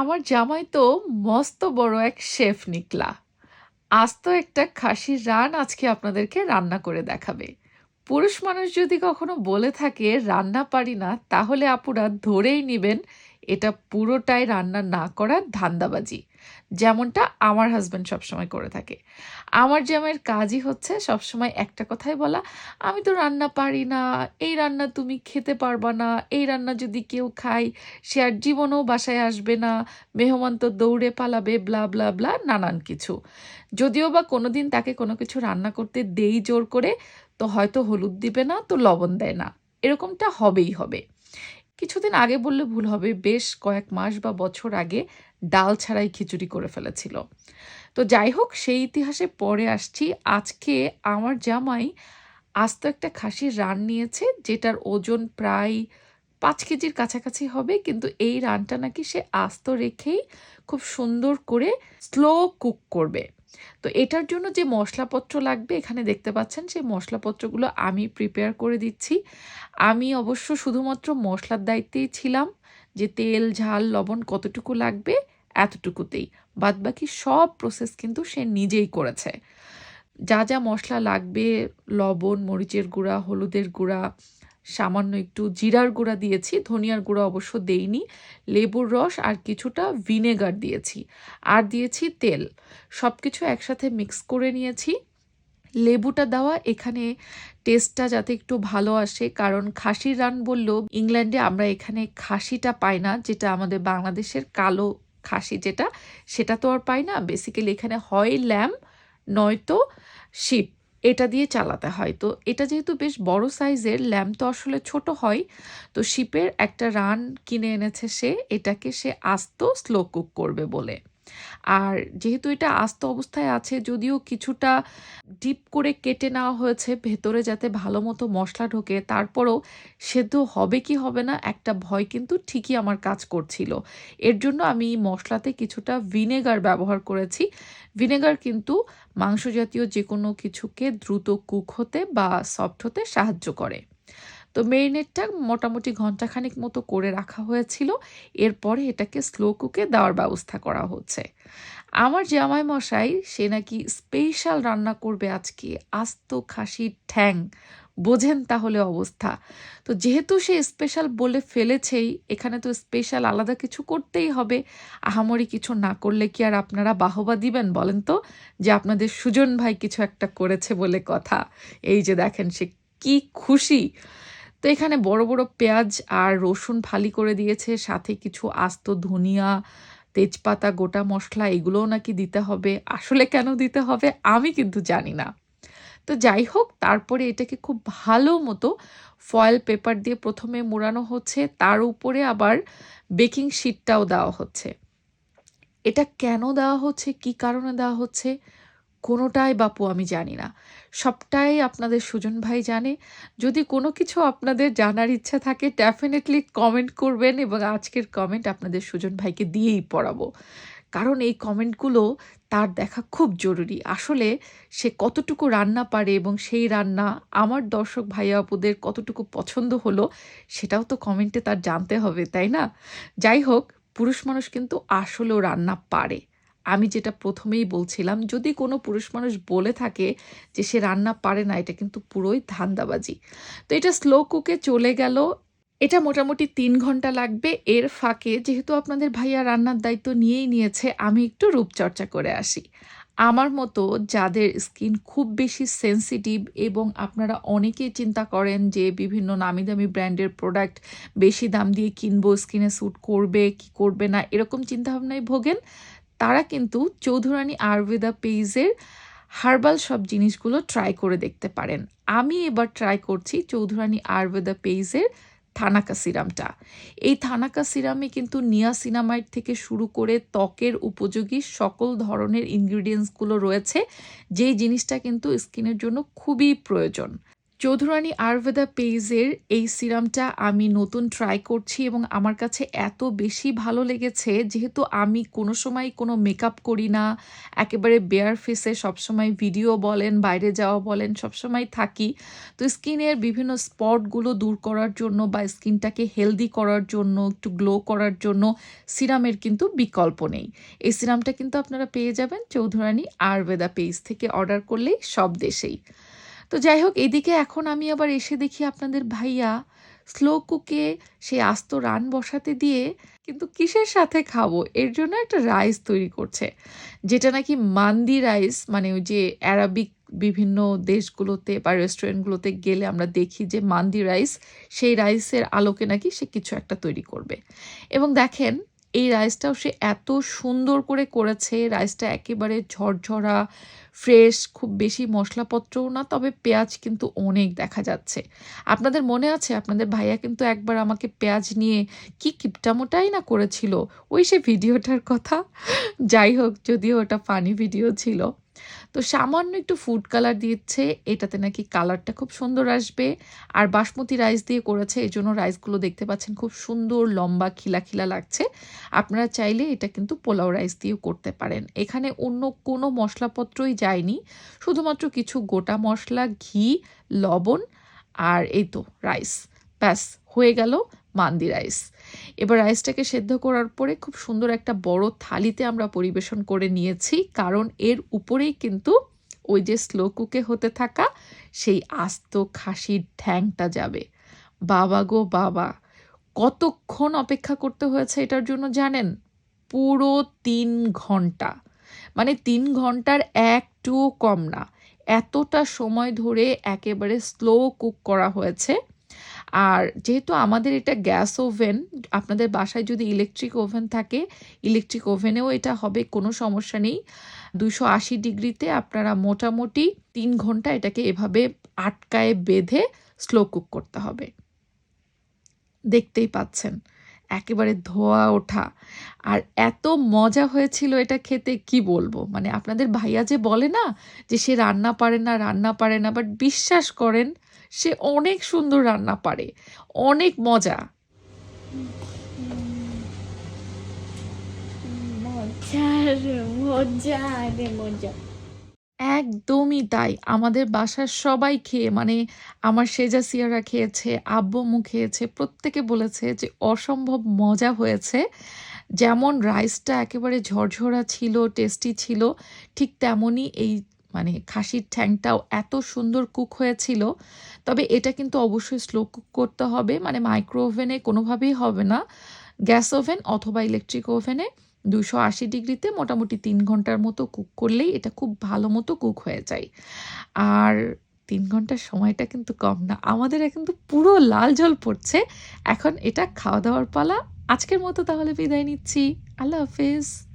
আমার জামাই তো মস্ত বড় এক শেফ নিকলা। আজ তো একটা খাসির রান আজকে আপনাদেরকে রান্না করে দেখাবে। পুরুষ মানুষ যদি কখনো বলে থাকে, রান্না পারি না, তাহলে আপুরা ধরেই নেবেন এটা পুরোটাই রান্না না করার ধান্দাবাজি, যেমনটা আমার হাজব্যান্ড সবসময় করে থাকে। আমার জামাইয়ের কাজই হচ্ছে সবসময় একটা কথাই বলা, আমি তো রান্না পারি না, এই রান্না তুমি খেতে পারবা না, এই রান্না যদি কেউ খায়, সে আর জীবনেও বাসায় আসবে না, মেহমান তো দৌড়ে পালাবে ব্লা ব্লা ব্লা নানান কিছু। যদিও বা কোনোদিন তাকে কোনো কিছু রান্না করতে দেই জোর করে, তো হয়তো হলুদ দিবে না, তো লবণ দেয় না। এরকমটা হবেই হবে। কিছুদিন আগে বললে ভুল হবে, বেশ কয়েক মাস বা বছর আগে ডাল ছাড়াই খিচুড়ি করে ফেলেছিল। তো যাই হোক, সেই ইতিহাসে পরে আসছি। আজকে আমার জামাই আস্ত একটা খাসির রান নিয়েছে, যেটার ওজন প্রায় পাঁচ কেজির কাছাকাছি হবে, কিন্তু এই রানটা নাকি সে আস্ত রেখেই খুব সুন্দর করে স্লো কুক করবে। তো এটার জন্য যে মশলাপত্র লাগবে, এখানে দেখতে পাচ্ছেন সেই মশলাপত্রগুলো আমি প্রিপেয়ার করে দিচ্ছি। আমি অবশ্য শুধুমাত্র মশলার দায়িত্বেই ছিলাম যে তেল, ঝাল, লবণ কতটুকু লাগবে এতটুকুতেই। বাদবাকি সব প্রসেস কিন্তু সে নিজেই করেছে। যা যা মশলা লাগবে, লবণ, মরিচের গুঁড়া, হলুদের গুঁড়া সামান্য একটু জিরার গুঁড়া দিয়েছি, ধনিয়ার গুঁড়া অবশ্য দেইনি, লেবুর রস আর কিছুটা ভিনেগার দিয়েছি, আর দিয়েছি তেল। সব কিছু একসাথে মিক্স করে নিয়েছি। লেবুটা দেওয়া এখানে টেস্টটা যাতে একটু ভালো আসে, কারণ খাসির রান বললেও ইংল্যান্ডে আমরা এখানে খাসিটা পাই না, যেটা আমাদের বাংলাদেশের কালো খাসি যেটা, সেটা তো আর পাই না। বেসিক্যালি এখানে হয় ল্যাম, নয়তো শিপ। এটা দিয়ে চালাতে হয়। তো এটা যেহেতু বেশ বড় সাইজের, ল্যাম্প তো আসলে ছোট হয়, তো শিপের একটা রান কিনে এনেছে সে, এটাকে সে আস্ত স্লো কুক করবে বলে। আর যেহেতু এটা আস্ত অবস্থায় আছে, যদিও কিছুটা ডিপ করে কেটে নেওয়া হয়েছে ভেতরে যাতে ভালো মতো মশলা ঢোকে, তারপরও সেদ্ধ হবে কি হবে না একটা ভয় কিন্তু ঠিকই আমার কাজ করছিল। এর জন্য আমি মশলাতে কিছুটা ভিনেগার ব্যবহার করেছি। ভিনেগার কিন্তু মাংস জাতীয় যে কোনো কিছুকে দ্রুত কুক হতে বা সফট হতে সাহায্য করে। তো মেরিনেটটা মোটামুটি ঘন্টাখানিক মতো করে রাখা হয়েছিল। এরপরে এটাকে স্লো কুকে দেওয়ার ব্যবস্থা করা হচ্ছে। আমার জামাই মশাই সে নাকি স্পেশাল রান্না করবে আজকে। আস্ত খাসির ঠ্যাং। বোঝেন তাহলে অবস্থা। তো যেহেতু সে স্পেশাল বলে ফেলেছেই, এখানে তো স্পেশাল আলাদা কিছু করতেই হবে। আহামরি কিছু না করলে কি আর আপনারা বাহবা দিবেন বলেন তো? যে আপনাদের সুজন ভাই কিছু একটা করেছে বলে কথা। এই যে দেখেন সে কি খুশি। তো এখানে বড় বড় পেঁয়াজ আর রসুন ফালি করে দিয়েছে, সাথে কিছু আস্ত ধনিয়া, তেজপাতা, গোটা মশলা, এগুলোও নাকি দিতে হবে। আসলে কেন দিতে হবে আমি কিন্তু জানি না। তো যাই হোক, তারপরে এটাকে খুব ভালো মতো ফয়েল পেপার দিয়ে প্রথমে মোড়ানো হচ্ছে, তার উপরে আবার বেকিং শিটটাও দেওয়া হচ্ছে। এটা কেন দেওয়া হচ্ছে, কি কারণে দেওয়া হচ্ছে? কোনোটাই বাপু আমি জানি না। সবটাই আপনাদের সুজন ভাই জানে। যদি কোনো কিছু আপনাদের জানার ইচ্ছা থাকে ডেফিনেটলি কমেন্ট করবেন এবং আজকের কমেন্ট আপনাদের সুজন ভাইকে দিয়েই পড়াবো। কারণ এই কমেন্টগুলো তার দেখা খুব জরুরি। আসলে সে কতটুকু রান্না পারে এবং সেই রান্না আমার দর্শক ভাইয়া আপুদের কতটুকু পছন্দ হলো, সেটাও তো কমেন্টে তার জানতে হবে, তাই না? যাই হোক, পুরুষ মানুষ কিন্তু আসলেও রান্না পারে। আমি যেটা প্রথমেই বলছিলাম, যদি কোনো পুরুষ মানুষ বলে থাকে যে সে রান্না পারে না, এটা কিন্তু পুরোই ধান্দাবাজি। তো এটা স্লো কুকে চলে গেল। এটা মোটামুটি তিন ঘণ্টা লাগবে। এর ফাঁকে যেহেতু আপনাদের ভাইয়া রান্নার দায়িত্ব নিয়েই নিয়েছে, আমি একটু রূপচর্চা করে আসি। আমার মতো যাদের স্কিন খুব বেশি সেন্সিটিভ এবং আপনারা অনেকেই চিন্তা করেন যে বিভিন্ন নামি দামি ব্র্যান্ডের প্রোডাক্ট বেশি দাম দিয়ে কিনবো, স্কিনে স্যুট করবে, কি করবে না, এরকম চিন্তাভাবনায় ভোগেন। তারা কিন্তু চৌধুরানী আয়ুর্বেদা পেইজের হার্বাল সব জিনিসগুলো ট্রাই করে দেখতে পারেন। আমি এবার ট্রাই করছি চৌধুরানী আয়ুর্বেদা পেইজের থানাকা সিরামটা। এই থানাকা সিরামে কিন্তু নিয়াসিনামাইড থেকে শুরু করে ত্বকের উপযোগী সকল ধরনের ইনগ্রিডিয়েন্টসগুলো রয়েছে। যেই জিনিসটা কিন্তু স্কিনের জন্য খুবই প্রয়োজন। চৌধুরানী আয়ুর্বেদা পেজের এই সিরামটা আমি নতুন ট্রাই করছি এবং আমার কাছে এত বেশি ভালো লেগেছে, যেহেতু আমি কোনো সময় কোনো মেকআপ করি না। একেবারে বেয়ার ফেসে সবসময় ভিডিও বলেন, বাইরে যাওয়া বলেন, সবসময় থাকি। তো স্কিনের বিভিন্ন স্পটগুলো দূর করার জন্য বা স্কিনটাকে হেলদি করার জন্য, একটু গ্লো করার জন্য সিরামের কিন্তু বিকল্প নেই। এই সিরামটা কিন্তু আপনারা পেয়ে যাবেন চৌধুরানী আয়ুর্বেদা পেজ থেকে অর্ডার করলেই সব দেশেই। তো যাই হোক এদিকে এখন আমি আবার এসে দেখি আপনাদের ভাইয়া স্লো কুকে সেই আস্ত রান বসাতে দিয়ে কিন্তু কিসের সাথে খাব? এর জন্য একটা রাইস তৈরি করছে, যেটা নাকি মান্দি রাইস মানে ওই যে অ্যারাবিক বিভিন্ন দেশগুলোতে বা রেস্টুরেন্টগুলোতে গেলে আমরা দেখি যে মান্দি রাইস সেই রাইসের আলোকে নাকি সে কিছু একটা তৈরি করবে। এবং দেখেন এই রাইসটাও সে এত সুন্দর করে করেছে। রাইসটা একেবারে ঝরঝরা ফ্রেশ খুব বেশি মশলাপত্রও না, তবে পেঁয়াজ কিন্তু অনেক দেখা যাচ্ছে। আপনাদের মনে আছে? আপনাদের ভাইয়া কিন্তু একবার আমাকে পেঁয়াজ নিয়ে কি কিপটামোটাই না করেছিল? ওই সে ভিডিওটার কথা? যাই হোক, যদিও ওটা ফানি ভিডিও ছিল। তো সামান্য একটু ফুড কালার দিচ্ছে এটাতে নাকি কালারটা খুব সুন্দর আসবে। আর বাসমতি রাইস দিয়ে করেছে, এই জন্য রাইসগুলো দেখতে পাচ্ছেন খুব সুন্দর, লম্বা, খিলা খিলা লাগছে। আপনারা চাইলে এটা কিন্তু পোলাও রাইস দিয়েও করতে পারেন। এখানে অন্য কোনো মশলাপত্রই যায়নি, শুধুমাত্র কিছু গোটা মশলা, ঘি, লবণ আর এই তো রাইস ব্যাস, হয়ে গেল মান্দি রাইস এবার রাইসটাকে সেদ্ধ করার পরে খুব সুন্দর একটা বড় থালিতে আমরা পরিবেশন করে নিয়েছি, কারণ এর উপরেই কিন্তু ওই যে স্লো কুকে হতে থাকা সেই আস্ত খাসির ঠ্যাংটা যাবে। বাবা গো বাবা, কতক্ষণ অপেক্ষা করতে হয়েছে এটার জন্য জানেন? পুরো তিন ঘণ্টা। মানে তিন ঘণ্টার একটুও কম না। এতটা সময় ধরে একেবারে স্লো কুক করা হয়েছে। আর যেহেতু আমাদের এটা গ্যাস ওভেন, আপনাদের বাসায় যদি ইলেকট্রিক ওভেন থাকে ইলেকট্রিক ওভেনেও এটা হবে, কোনো সমস্যা নেই। দুশো আশি ডিগ্রিতে আপনারা মোটামুটি তিন ঘণ্টা এটাকে এভাবে আটকায় বেঁধে স্লো কুক করতে হবে। দেখতেই পাচ্ছেন, একেবারে ধোয়া ওঠা। আর এত মজা হয়েছিল এটা খেতে, কি বলব? মানে আপনাদের ভাইয়া যে বলে না যে সে রান্না পারে না, রান্না পারে না বাট বিশ্বাস করেন সে অনেক সুন্দর রান্না পারে অনেক মজা। একদমই তাই আমাদের বাসার সবাই খেয়ে মানে আমার সেজা সিয়ারা খেয়েছে আব্বু খেয়েছে প্রত্যেকে বলেছে যে অসম্ভব মজা হয়েছে। যেমন রাইসটা একেবারে ঝরঝরা ছিল টেস্টি ছিল ঠিক তেমনই এই মানে খাসির ঠ্যাংটাও এত সুন্দর কুক হয়েছিল। তবে এটা কিন্তু অবশ্যই স্লো কুক করতে হবে। মানে মাইক্রো ওভেনে কোনোভাবেই হবে না। গ্যাস ওভেন অথবা ইলেকট্রিক ওভেনে দুশো আশি ডিগ্রিতে মোটামুটি তিন ঘণ্টার মতো কুক করলেই এটা খুব ভালো মতো কুক হয়ে যায়। আর তিন ঘণ্টার সময়টা কিন্তু কম না। আমাদের কিন্তু পুরো লাল জল পড়ছে। এখন এটা খাওয়া দাওয়ার পালা। আজকের মতো তাহলে বিদায় নিচ্ছি। আল্লাহ হাফিজ।